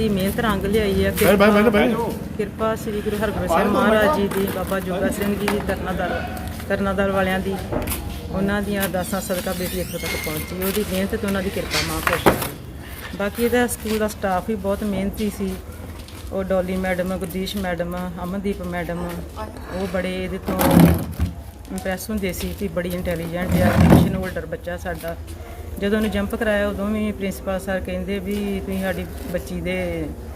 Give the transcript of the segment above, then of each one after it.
ਹੀ ਮਿਹਨਤ ਰੰਗ ਲਿਆਈ ਹੈ ਬੈ ਬੈ ਬੈ ਬੈ ਕਿਰਪਾ ਸ੍ਰੀ ਗੁਰੂ ਹਰਗੋਬਿੰਦ ਸਾਹਿਬ ਮਹਾਰਾਜ ਜੀ ਦੀ ਬਾਬਾ ਜੋਗਾ ਸਿੰਘ ਜੀ ਦੀ ਤਰਨਾਦਰ ਤਰਨਾਦਰ ਵਾਲਿਆਂ ਦੀ ਉਹਨਾਂ ਦੀਆਂ ਅਰਦਾਸਾਂ ਸਦਕਾ ਬੇਟੀ ਇੱਥੋਂ ਤੱਕ ਪਹੁੰਚੀ। ਉਹਦੀ ਮਿਹਨਤ ਤੇ ਉਹਨਾਂ ਦੀ ਕਿਰਪਾ ਮਹਾਂਪੁਰਸ਼ ਬਾਕੀ ਇਹਦਾ ਸਕੂਲ ਦਾ ਸਟਾਫ ਵੀ ਬਹੁਤ ਮਿਹਨਤੀ ਸੀ। ਉਹ Dolly madam Gurdish madam Amandeep madam ਉਹ ਬੜੇ ਇਹਦੇ ਤੋਂ ਇੰਪ੍ਰੈਸ ਹੁੰਦੇ ਸੀ ਕਿ ਬੜੀ ਇੰਟੈਲੀਜੈਂਟ ਹੈ ਐਜੂਕੇਸ਼ਨ ਹੋਲਡਰ ਬੱਚਾ ਸਾਡਾ। ਜਦੋਂ ਉਹਨੂੰ ਜੰਪ ਕਰਾਇਆ, ਉਦੋਂ ਵੀ ਪ੍ਰਿੰਸੀਪਲ ਸਰ ਕਹਿੰਦੇ ਵੀ ਤੁਸੀਂ ਸਾਡੀ ਬੱਚੀ ਦੇ,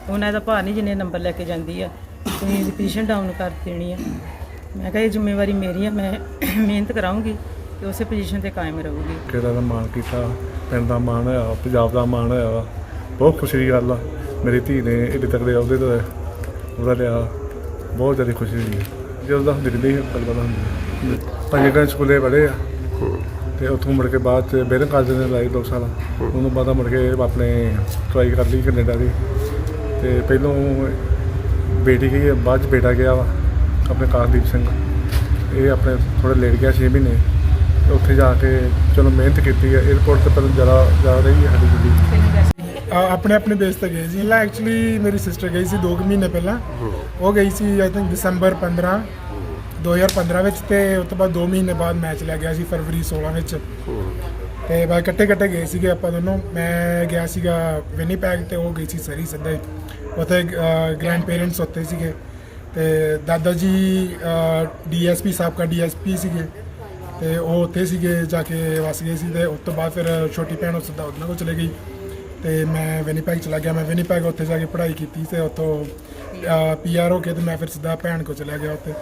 ਉਹਨਾਂ ਦਾ ਭਾਰ ਨਹੀਂ ਜਿੰਨੇ ਨੰਬਰ ਲੈ ਕੇ ਜਾਂਦੀ ਆ, ਤੁਸੀਂ ਇਹਦੀ ਪੋਜੀਸ਼ਨ ਡਾਊਨ ਕਰ ਦੇਣੀ ਆ। ਮੈਂ ਕਿਹਾ, ਇਹ ਜ਼ਿੰਮੇਵਾਰੀ ਮੇਰੀ ਆ, ਮੈਂ ਮਿਹਨਤ ਕਰਾਉਂਗੀ ਤੇ ਉਸੇ ਪੋਜੀਸ਼ਨ ਤੇ ਕਾਇਮ ਰਹੂਗੀ। ਕਿਹੜਾ ਦਾ ਮਾਣ ਕੀਤਾ, ਪਿੰਡ ਦਾ ਮਾਣ ਹੋਇਆ, ਪੰਜਾਬ ਦਾ ਮਾਣ ਹੋਇਆ ਵਾ। ਬਹੁਤ ਖੁਸ਼ੀ ਦੀ ਗੱਲ ਆ, ਮੇਰੀ ਧੀ ਨੇ ਇੱਡੇ ਤਕੜੇ ਅਹੁਦੇ ਤੋਂ ਉਹਦਾ ਲਿਆ, ਬਹੁਤ ਜ਼ਿਆਦਾ ਖੁਸ਼ੀ ਹੋਈ। ਜਦੋਂ ਦਾ ਹੁੰਦੀ ਨਹੀਂ ਪਲ ਪਲ ਹੁੰਦੀ। ਪੰਜੇ ਗ੍ਰੰਥ ਸਕੂਲੇ ਪੜ੍ਹੇ ਆ ਤੇ ਉੱਥੋਂ ਮੁੜ ਕੇ ਬਾਅਦ ਚ ਬੇਰਨ ਕਾਲਜ ਨੇ ਲਾਈ ਦੋ ਸਾਲ। ਉਹਨੂੰ ਬਾਅਦ ਮੁੜ ਕੇ ਆਪਣੇ ਟਰਾਈ ਕਰ ਲਈ ਕੈਨੇਡਾ ਦੀ। ਤੇ ਪਹਿਲੋਂ ਬੇਟੀ ਗਈ ਬਾਅਦ ਚ ਬੇਟਾ ਗਿਆ ਵਾ ਆਪਣੇ ਕਾਰਦੀਪ ਸਿੰਘ। ਇਹ ਆਪਣੇ ਥੋੜੇ ਲੇਟ ਗਿਆ 6 ਮਹੀਨੇ। ਤੇ ਉੱਥੇ ਜਾ ਕੇ ਚਲੋ ਮਿਹਨਤ ਕੀਤੀ ਹੈ 에어ਪੋਰਟ ਤੇ ਪਹਿਲਾਂ ਜ਼ਿਆਦਾ ਜ਼ਿਆਦਾ ਰਹੀ ਹੈ ਸਾਡੀ ਗੱਡੀ। ਆਪਣੇ ਆਪਣੇ ਬੇਸ ਤੇ ਗਏ ਸੀ। ਲਾ ਐਕਚੁਅਲੀ ਮੇਰੀ ਸਿਸਟਰ ਗਈ ਸੀ 2 ਮਹੀਨੇ ਪਹਿਲਾਂ। ਉਹ ਗਈ ਸੀ ਆਈ ਥਿੰਕ ਦਸੰਬਰ 15 2015 ਵਿੱਚ ਤੇ ਉਸ ਤੋਂ ਬਾਅਦ 2 ਮਹੀਨੇ ਬਾਅਦ ਮੈਚ ਲੈ ਗਿਆ ਸੀ ਫਰਵਰੀ 16 ਵਿੱਚ। ਤੇ ਬਾਅਦ ਇਕੱਠੇ ਇਕੱਠੇ ਗਏ ਸੀਗੇ ਆਪਾਂ ਦੋਨੋਂ। ਮੈਂ ਗਿਆ ਸੀਗਾ ਵਿਨੀਪੈਗ ਤੇ ਉਹ ਗਈ ਸੀ ਸਰੀ ਸਿੱਧਾ ਉੱਥੇ ਗ੍ਰੈਂਡ ਪੇਰੈਂਟਸ ਉੱਥੇ ਸੀਗੇ। ਤੇ ਦਾਦਾ ਜੀ ਡੀਐਸਪੀ ਸਾਹਿਬ ਦਾ ਡੀਐਸਪੀ ਸੀਗੇ। ਤੇ ਉਹ ਉੱਥੇ ਸੀਗੇ, ਜਾ ਕੇ ਵਸ ਗਏ ਸੀ। ਤੇ ਉਸ ਤੋਂ ਬਾਅਦ ਫਿਰ ਛੋਟੀ ਭੈਣ ਉਹ ਸਿੱਧਾ ਉਹਨਾਂ ਕੋਲ ਚਲੇ ਗਈ। ਤੇ ਮੈਂ ਵਿਨੀਪੈਗ ਚਲਾ ਗਿਆ। ਮੈਂ ਵਿਨੀਪੈਗ ਉੱਥੇ ਜਾ ਕੇ ਪੜ੍ਹਾਈ ਕੀਤੀ ਤੇ ਉੱਥੋਂ ਪੀਆਰ ਹੋ ਕੇ ਤੇ ਮੈਂ ਫਿਰ ਸਿੱਧਾ ਭੈਣ ਕੋਲ ਚਲਾ ਗਿਆ ਉੱਥੇ।